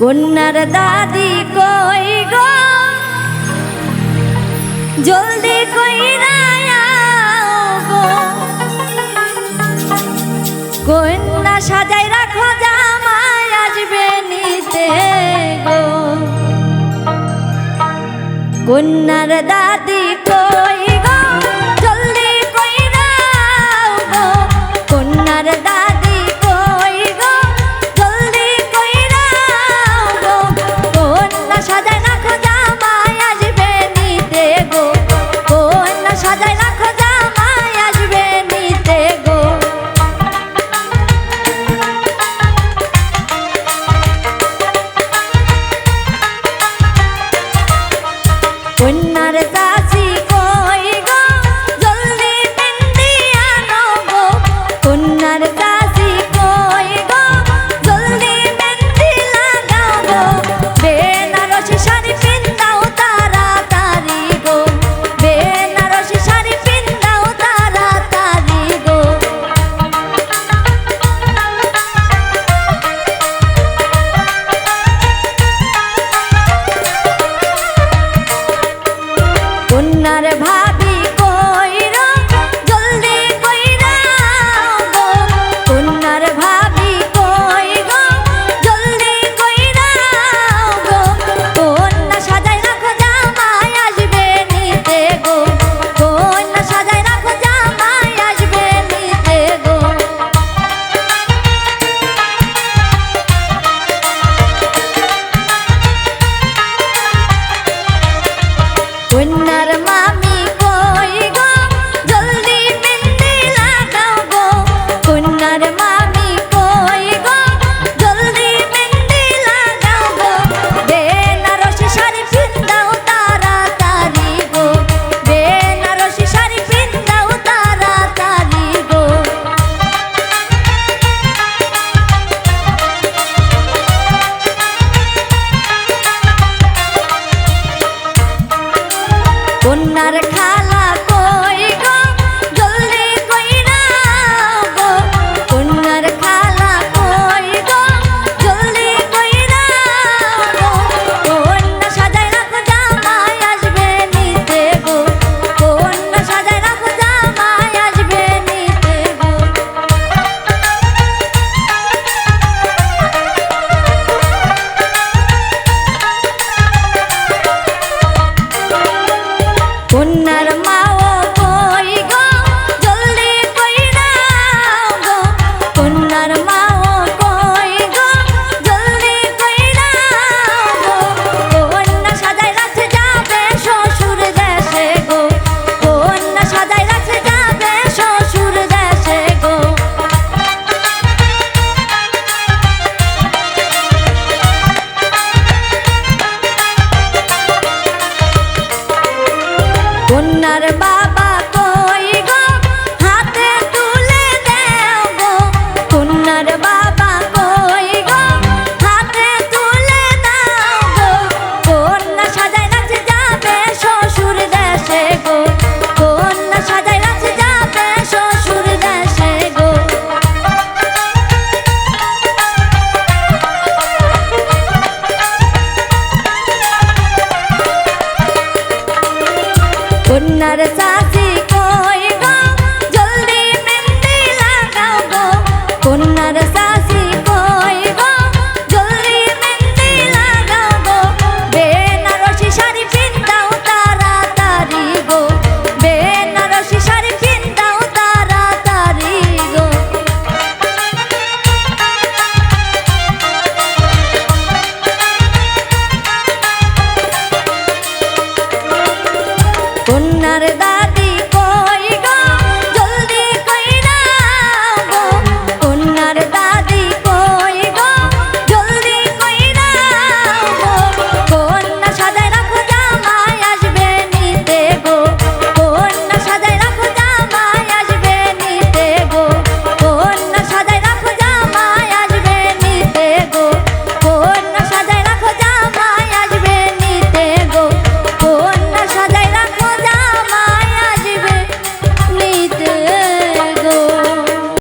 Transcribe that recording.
কন্যার দাদি কই গো? জলদি গো। কন্যা সাজাই রাখো জামাই আসবে নিতে গো। কন্যার দা রাজি